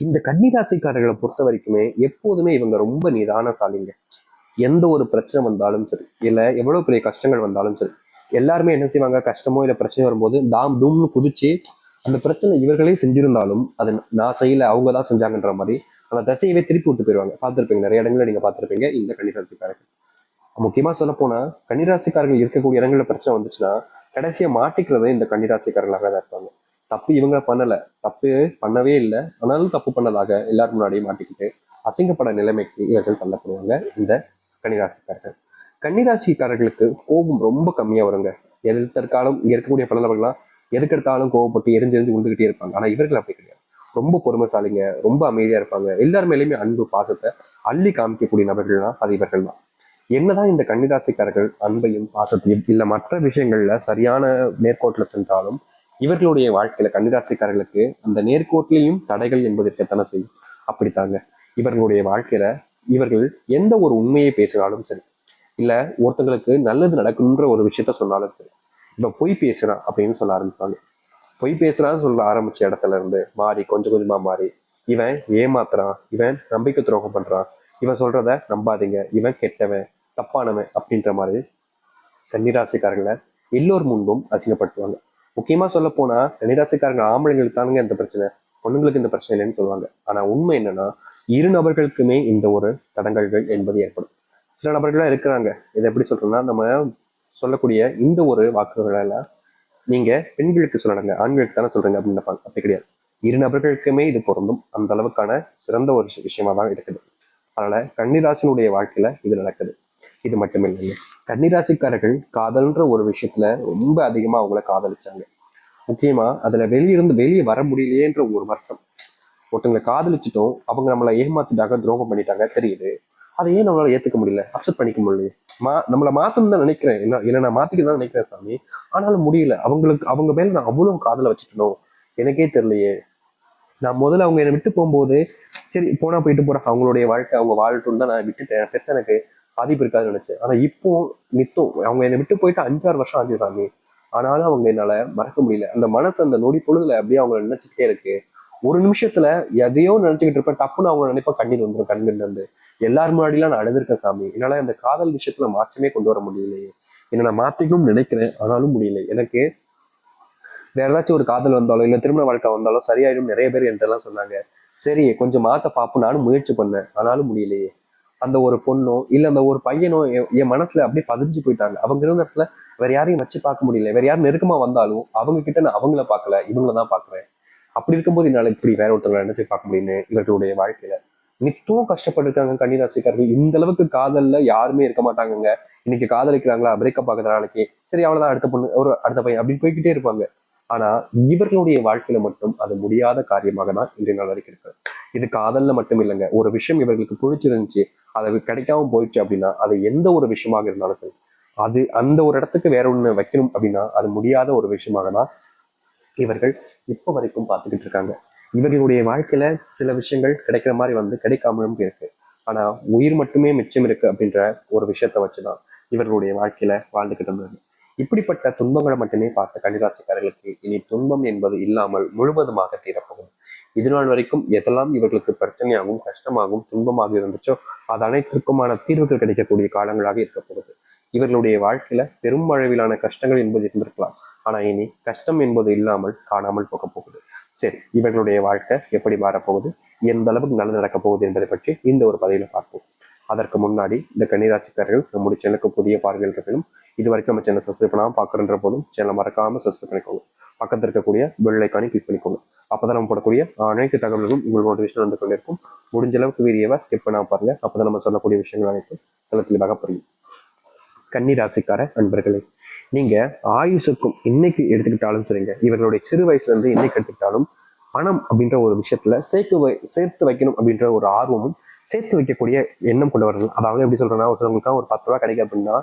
இந்த கன்னிராசிக்காரர்களை பொறுத்த வரைக்குமே எப்போதுமே இவங்க ரொம்ப நிதானசாலிங்க. எந்த ஒரு பிரச்சனை வந்தாலும் சரி இல்ல எவ்வளவு பெரிய கஷ்டங்கள் வந்தாலும் சரி எல்லாருமே என்ன செய்வாங்க? கஷ்டமோ இல்ல பிரச்சனை வரும்போது தாம் தூம்னு குதிச்சு அந்த பிரச்சனை இவர்களே செஞ்சிருந்தாலும் அது நான் செய்யல அவங்க தான் செஞ்சாங்கன்ற மாதிரி அந்த தசையவே திருப்பி விட்டு போயிடுவாங்க பார்த்துருப்பீங்க நிறைய இடங்களில் நீங்க பார்த்துருப்பீங்க இந்த கன்னிராசிக்காரர்கள். முக்கியமா சொல்ல போனா கன்னிராசிக்காரர்கள் இருக்கக்கூடிய இடங்களில் பிரச்சனை வந்துச்சுன்னா கடைசியா மாட்டிக்கிறதே இந்த கன்னிராசிக்காரர்களாக தான் இருப்பாங்க. தப்பு இவங்க பண்ணல. தப்பு பண்ணவே இல்லை. ஆனாலும் தப்பு பண்ணதாக எல்லாரும் முன்னாடியே மாட்டிக்கிட்டு அசிங்கப்பட நிலைமைக்கு இவர்கள் தள்ளப்படுவாங்க இந்த கன்னிராசிக்காரர்கள். கன்னிராசிக்காரர்களுக்கு கோபம் ரொம்ப கம்மியா வருங்க. எதிர்த்தற்காலம் இருக்கக்கூடிய பல நபர்கள்லாம் எதுக்கெடுத்தாலும் கோவப்பட்டு எரிஞ்சு எரிஞ்சு விழுந்துகிட்டே இருப்பாங்க. ஆனா இவர்கள் அப்படி கிடையாது. ரொம்ப பொறுமைசாலிங்க ரொம்ப அமைதியா இருப்பாங்க. எல்லார் மேலேயுமே அன்பு பாசத்தை அள்ளி காமிக்கக்கூடிய நபர்கள்னா அது இவர்கள் தான். என்னதான் இந்த கன்னிராசிக்காரர்கள் அன்பையும் பாசத்தையும் இல்ல மற்ற விஷயங்கள்ல சரியான நேர்கோட்டில் சென்றாலும் இவர்களுடைய வாழ்க்கையில கன்னிராசிக்காரர்களுக்கு அந்த நேர்கோட்டிலையும் தடைகள் என்பது இருக்கத்தானே செய்யும்? அப்படித்தாங்க. இவர்களுடைய வாழ்க்கையில இவர்கள் எந்த ஒரு உண்மையை பேசினாலும் சரி இல்ல ஒருத்தங்களுக்கு நல்லது நடக்கணுன்ற ஒரு விஷயத்த சொன்னாலும் சரி இப்ப பொய் பேசுறான் அப்படின்னு சொல்ல ஆரம்பிப்பாங்க. பொய் பேசுறான்னு சொல்ல ஆரம்பிச்ச இடத்துல இருந்து மாறி கொஞ்சம் கொஞ்சமா மாறி இவன் ஏமாத்துறான் இவன் நம்பிக்கை துரோகம் பண்றான் இவன் சொல்றத நம்பாதீங்க இவன் கெட்டவன் தப்பானவன் அப்படின்ற மாதிரி கன்னிராசிக்காரர்களை எல்லோர் முன்பும் அசிங்கப்படுத்துவாங்க. முக்கியமா சொல்ல போனா கன்னிராசிக்காரங்க ஆம்பளைங்களுக்கு தானுங்க இந்த பிரச்சனை. பொண்ணுங்களுக்கு இந்த பிரச்சனை இல்லைன்னு சொல்லுவாங்க. ஆனா உண்மை என்னன்னா இரு நபர்களுக்குமே இந்த ஒரு தடங்கல்கள் என்பது ஏற்படும். சில நபர்களா இருக்கிறாங்க. இதை எப்படி சொல்றோம்னா நம்ம சொல்லக்கூடிய இந்த ஒரு வாக்குகளெல்லாம் நீங்க பெண்களுக்கு சொல்லணுங்க. ஆண்களுக்கு தானே சொல்றீங்க அப்படின்னு நினைப்பாங்க. அப்படி கிடையாது. இரு நபர்களுக்குமே இது பொருந்தும். அந்த அளவுக்கான சிறந்த ஒரு விஷயமா தான் இருக்குது. அதனால கன்னிராசினுடைய வாழ்க்கையில இது நடக்குது. இது மட்டும் இல்லைங்க கன்னிராசிக்காரர்கள் காதல்ன்ற ஒரு விஷயத்துல ரொம்ப அதிகமா அவங்கள காதலிச்சாங்க. முக்கியமா அதுல வெளியிருந்து வெளியே வர முடியலையேன்ற ஒரு வருத்தம். ஒருத்தங்களை காதலிச்சிட்டோம் அவங்க நம்மளை ஏமாத்திட்டாங்க துரோகம் பண்ணிட்டாங்க தெரியுது. அதை ஏன் நம்மளால ஏத்துக்க முடியல? அக்செப்ட் பண்ணிக்க முடியல மா நம்மளை மாத்தணும் தான் நினைக்கிறேன். என்ன என்ன நான் மாத்திக்க தான் நினைக்கிறேன் சாமி. ஆனாலும் முடியல. அவங்களுக்கு அவங்க மேல நான் அவ்வளவு காதல வச்சுட்டணும் எனக்கே தெரியலையே. நான் முதல்ல அவங்க என்னை விட்டு போகும்போது சரி போனா போயிட்டு போறேன். அவங்களுடைய வாழ்க்கை அவங்க வாழட்டும் தான் நான் விட்டுட்டேன். பெருசா எனக்கு பாதிப்பு இருக்காதுன்னு நினைச்சேன். ஆனா இப்போ நித்தம் அவங்க என்னை விட்டு போயிட்டு அஞ்சாறு வருஷம் ஆச்சு சாமி. ஆனாலும் அவங்க என்னால மறக்க முடியல. அந்த மனசு அந்த நொடி பொழுதுல அப்படியே அவங்க நினைச்சுக்கிட்டே இருக்கு. ஒரு நிமிஷத்துல எதையோ நினைச்சுக்கிட்டு இருப்பேன். டப்புன்னு அவங்க நினைப்பா கண்ணீர் வந்துடும் கண்ணில் இருந்து எல்லார் முன்னாடிலாம் நான் அழுதுருக்கேன் சாமி. என்னால அந்த காதல் விஷயத்துல மாற்றமே கொண்டு வர முடியலையே. என்ன நான் மாத்திக்கணும்னு நினைக்கிறேன். ஆனாலும் முடியல. எனக்கு வேற ஏதாச்சும் ஒரு காதல் வந்தாலும் இல்ல திருமண வாழ்க்கை வந்தாலும் சரியாயிடும் நிறைய பேர் என்கிட்டலாம் சொன்னாங்க. சரி கொஞ்சம் மாத்த பாப்போம். நானும் முயற்சி பண்ணேன். ஆனாலும் முடியலையே. அந்த ஒரு பொண்ணோ இல்லை அந்த ஒரு பையனோ என் என் மனசுல அப்படியே பதிஞ்சு போயிட்டாங்க. அவங்க இருந்த இடத்துல வேற யாரையும் வச்சு பார்க்க முடியல. வேற யாரும் நெருக்கமா வந்தாலும் அவங்க கிட்ட நான் அவங்கள பார்க்கல இவங்கள தான் பாக்குறேன் அப்படி இருக்கும்போது என்னால இப்படி வேற ஒருத்தவங்களை நினைச்சு பார்க்க முடியும்னு இவர்களுடைய வாழ்க்கையில நித்தம் கஷ்டப்பட்டிருக்காங்க கன்னிராசிக்காரர்கள். இந்த அளவுக்கு காதல்ல யாருமே இருக்க மாட்டாங்கங்க. இன்னைக்கு காதலிக்கிறாங்களா பிரேக்கப் ஆகுற நாளைக்கு சரி அவ்வளவுதான் அடுத்த பொண்ணு ஒரு அடுத்த பையன் அப்படின்னு போய்கிட்டே இருப்பாங்க. ஆனா இவர்களுடைய வாழ்க்கையில மட்டும் அது முடியாத காரியமாக தான் இன்றைய நாள் வரைக்கும் இருக்கு. இது காதல்ல மட்டும் இல்லைங்க. ஒரு விஷயம் இவர்களுக்கு பிடிச்சிருந்துச்சு அது கிடைக்காம போயிடுச்சு அப்படின்னா அது எந்த ஒரு விஷயமாக இருந்தாலும் சரி அது அந்த ஒரு இடத்துக்கு வேற ஒண்ணு வைக்கணும் அப்படின்னா அது முடியாத ஒரு விஷயமாக தான் இவர்கள் இப்போ வரைக்கும் பார்த்துக்கிட்டு இருக்காங்க. இவர்களுடைய வாழ்க்கையில சில விஷயங்கள் கிடைக்கிற மாதிரி வந்து கிடைக்காமலும் இருக்கு. ஆனா உயிர் மட்டுமே மிச்சம் இருக்கு அப்படின்ற ஒரு விஷயத்த வச்சுதான் இவர்களுடைய வாழ்க்கையில வாழ்ந்துகிட்டு இருந்தாங்க இப்படிப்பட்ட துன்பங்களை மட்டுமே பார்த்த கன்னிராசிக்காரர்களுக்கு இனி துன்பம் என்பது இல்லாமல் முழுவதுமாக தீரப்போகும். இதுநாள் வரைக்கும் எதெல்லாம் இவர்களுக்கு பிரச்சனையாகவும் கஷ்டமாகவும் துன்பமாக இருந்துச்சோ அது அனைத்திற்குமான தீர்வுகள் கிடைக்கக்கூடிய காலங்களாக இருக்க போகுது. இவர்களுடைய வாழ்க்கையில பெரும் அளவிலான கஷ்டங்கள் என்பது இருந்திருக்கலாம். ஆனா இனி கஷ்டம் என்பது இல்லாமல் காணாமல் போக போகுது. சரி இவர்களுடைய வாழ்க்கை எப்படி மாறப்போகுது எந்த அளவுக்கு நல்லது நடக்க போகுது என்பதை பற்றி இந்த ஒரு பதவியில பார்ப்போம். அதற்கு முன்னாடி இந்த கன்னிராசிக்காரர்கள் நம்முடைய சேனலுக்கு புதிய பார்வையில் இருக்கணும் இது வரைக்கும் நம்ம சேனல் சப்ஸ்கிரைப் பண்ணாமல் பார்க்குறன்ற போதும் சேனலை மறக்காமல் சப்ஸ்கிரைப் பண்ணிக்கோங்க. பக்கத்தில் இருக்கக்கூடிய பெல் ஐக்கானை கிளிக் பண்ணிக்கோங்க. அப்பதான் நம்ம போடக்கூடிய அனைத்து தகவல்களும் உங்களுக்கு நோட்டிஃபிகேஷன் வந்து கொண்டிருக்கும். முடிஞ்ச அளவுக்கு வீடியோவை ஸ்கிப் பண்ணாம பாருங்க. அப்பதான் நம்ம சொல்லக்கூடிய விஷயங்கள் அனைத்தும் நல்ல தெளிவாக புரியும். கன்னி ராசிக்கார அன்பர்களே நீங்க ஆயுஷுக்கும் இன்னைக்கு எடுத்துக்கிட்டாலும் சரிங்க. இவர்களுடைய சிறு வயசுல இருந்து இன்னைக்கு எடுத்துக்கிட்டாலும் பணம் அப்படின்ற ஒரு விஷயத்துல சேர்த்து வை சேர்த்து வைக்கணும் அப்படின்ற ஒரு ஆர்வமும் சேர்த்து வைக்கக்கூடிய எண்ணம் கொண்டவர்கள் அதாவது எப்படி சொல்றேன்னா ஒருத்தவங்களுக்கா ஒரு பத்து ரூபா கிடைக்கும் அப்படின்னா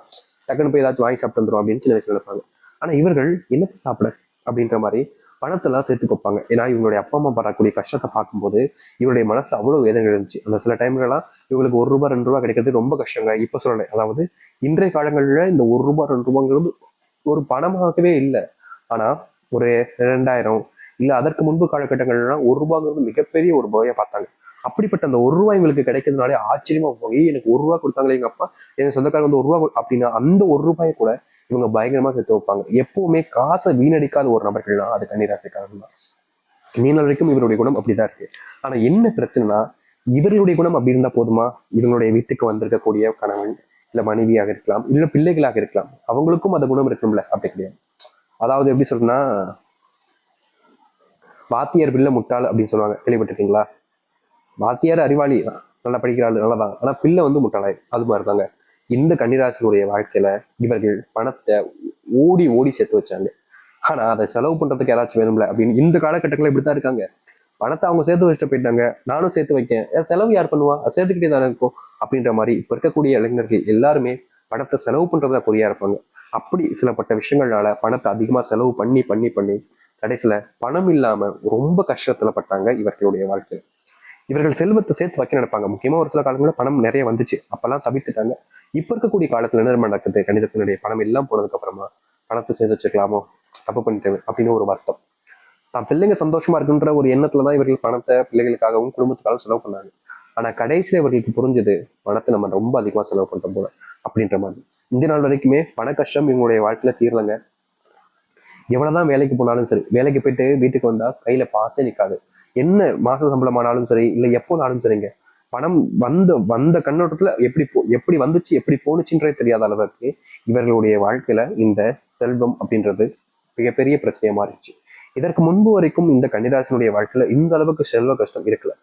டக்குன்னு போய் ஏதாச்சும் வாங்கி சாப்பிட்டு வந்துரும் அப்படின்னு சில வயசுல இருப்பாங்க. ஆனா இவர்கள் என்ன சாப்பிட அப்படின்ற மாதிரி பணத்தெல்லாம் சேர்த்து வைப்பாங்க. ஏன்னா இவங்களுடைய அப்பா அம்மா படக்கூடிய கஷ்டத்தை பார்க்கும்போது இவருடைய மனசு அவ்வளவு வேதனை இருந்துச்சு. அந்த சில டைம்லலாம் இவங்களுக்கு ஒரு ரூபாய் ரெண்டு ரூபாய் கிடைக்கிறது ரொம்ப கஷ்டங்க. இப்ப சொல்லலை. அதாவது இன்றைய காலங்களில் இந்த ஒரு ரூபாய் ரெண்டு ரூபாங்கிறது ஒரு பணமாகவே இல்லை. ஆனா ஒரு ரெண்டாயிரம் இல்ல அதற்கு முன்பு காலகட்டங்கள்லாம் ஒரு ரூபாங்கிறது மிகப்பெரிய ஒரு ரூபாயை பார்த்தாங்க. அப்படிப்பட்ட அந்த ஒரு ரூபாய் இவங்களுக்கு கிடைக்கிறதுனாலே ஆச்சரியமா போய் ஏய் எனக்கு ஒரு ரூபா கொடுத்தாங்களே எங்க அப்பா? என் சொந்தக்காரங்க வந்து ஒரு ரூபா கொடு- அப்படின்னா அந்த ஒரு ரூபாயை கூட இவங்க பயங்கரமா சேர்த்து வைப்பாங்க. எப்பவுமே காசை வீணடிக்காத ஒரு நபர்கள்னா அது கன்னிராசிக்காரர்கள் தான். நீண்ட வரைக்கும் இவருடைய குணம் அப்படிதான் இருக்கு. ஆனா என்ன பிரச்சனைனா இவர்களுடைய குணம் அப்படி இருந்தா போதுமா? இவங்களுடைய வீட்டுக்கு வந்திருக்கக்கூடிய கணவன் இல்ல மனைவியாக இருக்கலாம் இல்ல பிள்ளைகளாக இருக்கலாம். அவங்களுக்கும் அந்த குணம் இருக்கணும்ல அப்படி கிடையாது. அதாவது எப்படி சொல்றேன்னா வாத்தியார் பிள்ளை முட்டாள் அப்படின்னு சொல்லுவாங்க. கேள்விப்பட்டிருக்கீங்களா? வாத்தியார் அறிவாளி. நல்லா படிக்கிறாள் நல்லதான் ஆனா பிள்ளை வந்து முட்டாளாய். அது மாதிரிதாங்க. இந்த கன்னிராசினுடைய வாழ்க்கையில இவர்கள் பணத்தை ஓடி ஓடி சேர்த்து வச்சாங்க. ஆனா அதை செலவு பண்றதுக்கு யாராச்சும் வேணும்ல? அப்படின்னு இந்த காலகட்டத்தில் இப்படித்தான் இருக்காங்க. பணத்தை அவங்க சேர்த்து வச்சுட்டு போயிட்டாங்க. நானும் சேர்த்து வைக்கேன். செலவு யார் பண்ணுவா? சேர்த்துக்கிட்டே தானே இருக்கும். அப்படின்ற மாதிரி இப்ப இருக்கக்கூடிய இளைஞர்கள் எல்லாருமே பணத்தை செலவு பண்றதா குறியா இருப்பாங்க. அப்படி சிலப்பட்ட விஷயங்கள்னால பணத்தை அதிகமா செலவு பண்ணி பண்ணி பண்ணி கடைசியில பணம் இல்லாம ரொம்ப கஷ்டத்துல பட்டாங்க இவர்களுடைய வாழ்க்கையில். இவர்கள் செல்வத்தை சேர்த்து வைக்க நினைப்பாங்க. முக்கியமா ஒரு சில காலங்களில் பணம் நிறைய வந்துச்சு. அப்பெல்லாம் தவிர்த்துட்டாங்க. இப்ப இருக்கக்கூடிய காலத்துல என்ன நடக்குது? கணிதத்தினுடைய பணம் எல்லாம் போனதுக்கு அப்புறமா பணத்தை சேர்த்து வச்சுக்கலாமோ? தப்பு பண்ணிட்டேன் அப்படின்னு ஒரு வருத்தம். தான் பிள்ளைங்க சந்தோஷமா இருக்குன்ற ஒரு எண்ணத்துல தான் இவர்கள் பணத்தை பிள்ளைகளுக்காகவும் குடும்பத்துக்காகவும் செலவு பண்ணாங்க. ஆனா கடைசியில இவர்களுக்கு புரிஞ்சது பணத்தை நம்ம ரொம்ப அதிகமா செலவு பண்றோம் போல அப்படின்ற மாதிரி. இந்த நாள் வரைக்குமே பண கஷ்டம் இவங்களுடைய வாழ்க்கையில தீரலங்க. எவ்வளவுதான் வேலைக்கு போனாலும் சரி வேலைக்கு போயிட்டு வீட்டுக்கு வந்தா கையில பாசே நிக்காது. என்ன மாச சம்பளமானாலும் சரி இல்ல எப்போனாலும் சரிங்க. பணம் வந்த வந்த கண்ணோட்டத்துல எப்படி போ எப்படி வந்துச்சு எப்படி போணுச்சுன்றே தெரியாத அளவுக்கு இவர்களுடைய வாழ்க்கையில இந்த செல்வம் அப்படின்றது மிகப்பெரிய பிரச்சனையா மாறிடுச்சு. இதற்கு முன்பு வரைக்கும் இந்த கன்னிராசனுடைய வாழ்க்கையில இந்த அளவுக்கு செல்வ கஷ்டம் இருக்கல.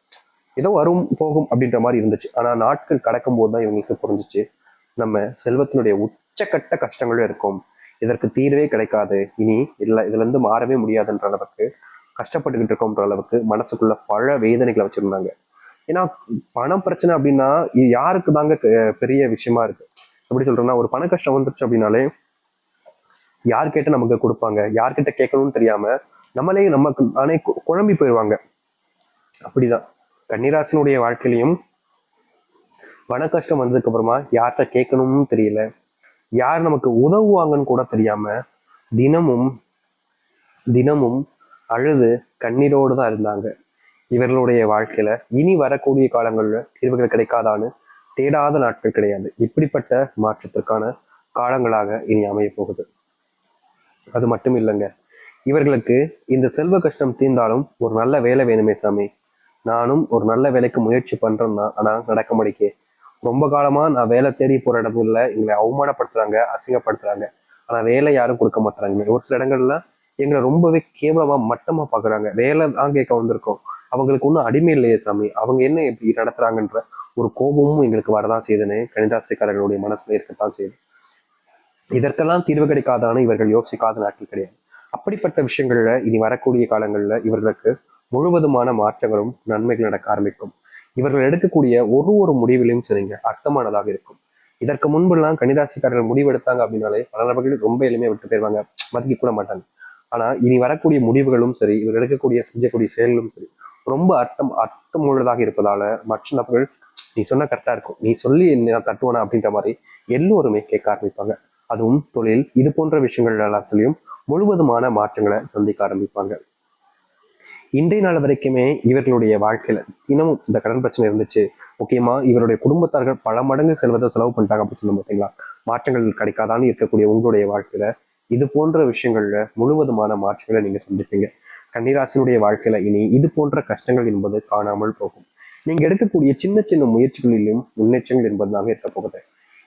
ஏதோ வரும் போகும் அப்படின்ற மாதிரி இருந்துச்சு. ஆனா நாட்கள் கடக்கும் போது தான் இவங்களுக்கு புரிஞ்சுச்சு. நம்ம செல்வத்தினுடைய உச்சக்கட்ட கஷ்டங்களும் இருக்கும். இதற்கு தீர்வே கிடைக்காது. இனி இல்ல இதுல இருந்து மாறவே முடியாதுன்ற அளவுக்கு கஷ்டப்பட்டுக்கிட்டு இருக்கோம்ன்ற அளவுக்கு மனசுக்குள்ள பல வேதனைகளை வச்சிருந்தாங்க. ஏன்னா பணம் பிரச்சனை அப்படின்னா இது யாருக்கு தாங்க பெ- பெரிய விஷயமா இருக்கு? எப்படி சொல்றேன்னா ஒரு பண கஷ்டம் வந்துருச்சு அப்படின்னாலே யார்கிட்ட நமக்கு கொடுப்பாங்க? யார்கிட்ட கேட்கணும்னு தெரியாம நம்மளே நமக்கு நானே கு- குழம்பி போயிடுவாங்க அப்படிதான். கன்னிராசனுடைய வாழ்க்கையிலையும் பண கஷ்டம் வந்ததுக்கு அப்புறமா யார்கிட்ட கேட்கணும்னு தெரியல. யார் நமக்கு உதவுவாங்கன்னு கூட தெரியாம தினமும் தினமும் அழுது கண்ணீரோடு தான் இருந்தாங்க. இவர்களுடைய வாழ்க்கையில இனி வரக்கூடிய காலங்களில் தீர்வுகள் கிடைக்காதான்னு தேடாத நாட்கள் கிடையாது. இப்படிப்பட்ட மாற்றத்திற்கான காலங்களாக இனி அமைய போகுது. அது மட்டும் இல்லைங்க. இவர்களுக்கு இந்த செல்வ கஷ்டம் தீர்ந்தாலும் ஒரு நல்ல வேலை வேணுமே சாமி. நானும் ஒரு நல்ல வேலைக்கு முயற்சி பண்றேன்னா ஆனா நடக்க முடிக்கே ரொம்ப காலமா நான் வேலை தேடி போற இடத்துல எங்களை அவமானப்படுத்துறாங்க அசிங்கப்படுத்துறாங்க. ஆனா வேலை யாரும் கொடுக்க மாட்டாங்க ஒரு சில இடங்கள்ல எங்களை ரொம்பவே கேவலமா மட்டமா பாக்குறாங்க. வேலை தான் கேட்க வந்திருக்கோம். அவங்களுக்கு ஒன்றும் அடிமை இல்லையே சாமி. அவங்க என்ன இப்படி நடத்துறாங்கன்ற ஒரு கோபமும் எங்களுக்கு வரதான் செய்யுதுன்னு கணிதாசிக்காரர்களுடைய மனசுல இருக்கத்தான் செய்யுது. இதற்கெல்லாம் தீர்வு கிடைக்காதான இவர்கள் யோசிக்காத நாட்கள் கிடையாது. அப்படிப்பட்ட விஷயங்கள்ல இனி வரக்கூடிய காலங்கள்ல இவர்களுக்கு முழுவதுமான மாற்றங்களும் நன்மைகள் நடக்க ஆரம்பிக்கும். இவர்கள் எடுக்கக்கூடிய ஒரு ஒரு முடிவிலையும் சரிங்க அர்த்தமானதாக இருக்கும். இதற்கு முன்பெல்லாம் கன்னிராசிக்காரர்கள் முடிவெடுத்தாங்க அப்படின்னாலே பல நபர்கள் ரொம்ப எளிமையை விட்டு போயிருவாங்க. மதிக்க கூட மாட்டாங்க. ஆனா இனி வரக்கூடிய முடிவுகளும் சரி இவர் எடுக்கக்கூடிய செஞ்சக்கூடிய செயல்களும் சரி ரொம்ப அர்த்தம் அர்த்தமுள்ளதாக இருப்பதால மற்ற நபர்கள் நீ சொன்னா கரெக்டா இருக்கும். நீ சொல்லி நான் தட்டுவானா? அப்படின்ற மாதிரி எல்லோருமே கேட்க ஆரம்பிப்பாங்க. அதுவும் தொழில் இது போன்ற விஷயங்கள் எல்லாத்துலயும் முழுவதுமான மாற்றங்களை சந்திக்க ஆரம்பிப்பாங்க. இன்றைய நாள் வரைக்குமே இவர்களுடைய வாழ்க்கையில தினமும் இந்த கடன் பிரச்சனை இருந்துச்சு. முக்கியமா இவருடைய குடும்பத்தார்கள் பல மடங்கு செல்வதை செலவு பண்ணிட்டாங்க அப்படின்னு சொல்லும் பார்த்தீங்களா? மாற்றங்கள் கிடைக்காதான்னு இருக்கக்கூடிய உங்களுடைய வாழ்க்கையில இது போன்ற விஷயங்கள்ல முழுவதுமான மாற்றங்களை நீங்க சந்திப்பீங்க. கன்னிராசினுடைய வாழ்க்கையில இனி இது போன்ற கஷ்டங்கள் என்பது காணாமல் போகும். நீங்க எடுக்கக்கூடிய சின்ன சின்ன முயற்சிகளிலும் முன்னேற்றங்கள் என்பதுதாங்க இருக்க போகுது.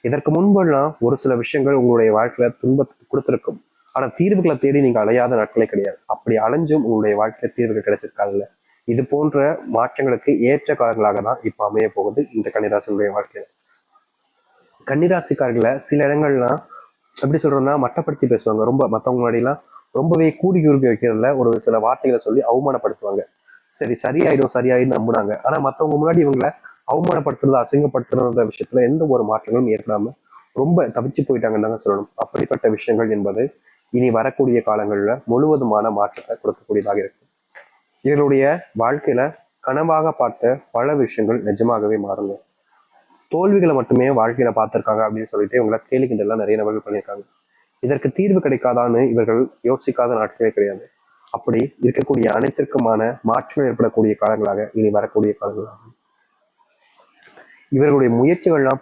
இதற்கு முன்பெல்லாம் ஒரு சில விஷயங்கள் உங்களுடைய வாழ்க்கையில துன்பத்தை கொடுத்திருக்கும். ஆனா தீர்வுகளை தேடி நீங்க அலையாத நாட்களே கிடையாது. அப்படி அலைஞ்சும் உங்களுடைய வாழ்க்கையில தீர்வுகள் கிடைச்சிருக்காங்கல்ல இது போன்ற மாற்றங்களுக்கு ஏற்ற காலங்களாக தான் இப்ப அமைய போகுது இந்த கன்னிராசினுடைய வாழ்க்கையில. கன்னிராசிக்காரர்களை சில இடங்கள்லாம் எப்படி சொல்றோம்னா மட்டப்படுத்தி பேசுவாங்க. ரொம்ப மத்தவங்க முன்னாடிலாம் ரொம்பவே கூடி குறுக்கி வைக்கிறதுல ஒரு சில வார்த்தைகளை சொல்லி அவமானப்படுத்துவாங்க. சரி சரியாயிடும் சரியாயிடும் நம்புனாங்க. ஆனா மத்தவங்க முன்னாடி இவங்களை அவமானப்படுத்துறது அசிங்கப்படுத்துறத விஷயத்துல எந்த ஒரு மாற்றங்களும் ஏற்படாம ரொம்ப தவிச்சு போயிட்டாங்கன்னு தாங்க சொல்லணும். அப்படிப்பட்ட விஷயங்கள் என்பது இனி வரக்கூடிய காலங்கள்ல முழுவதுமான மாற்றத்தை கொடுக்கக்கூடியதாக இருக்கு இவர்களுடைய வாழ்க்கையில கனவாக பார்த்த பல விஷயங்கள் நிஜமாகவே மாறுங்க. தோல்விகளை மட்டுமே வாழ்க்கையில பார்த்திருக்காங்க அப்படின்னு சொல்லிட்டு இவங்களை கேலி நிறைய நபர்கள் பண்ணியிருக்காங்க. இதற்கு தீர்வு கிடைக்காதான்னு இவர்கள் யோசிக்காத நாட்களே கிடையாது. அப்படி இருக்கக்கூடிய அனைத்திற்குமான மாற்றம் ஏற்படக்கூடிய காலங்களாக இனி வரக்கூடிய காலங்களாகும். இவர்களுடைய முயற்சிகள்லாம்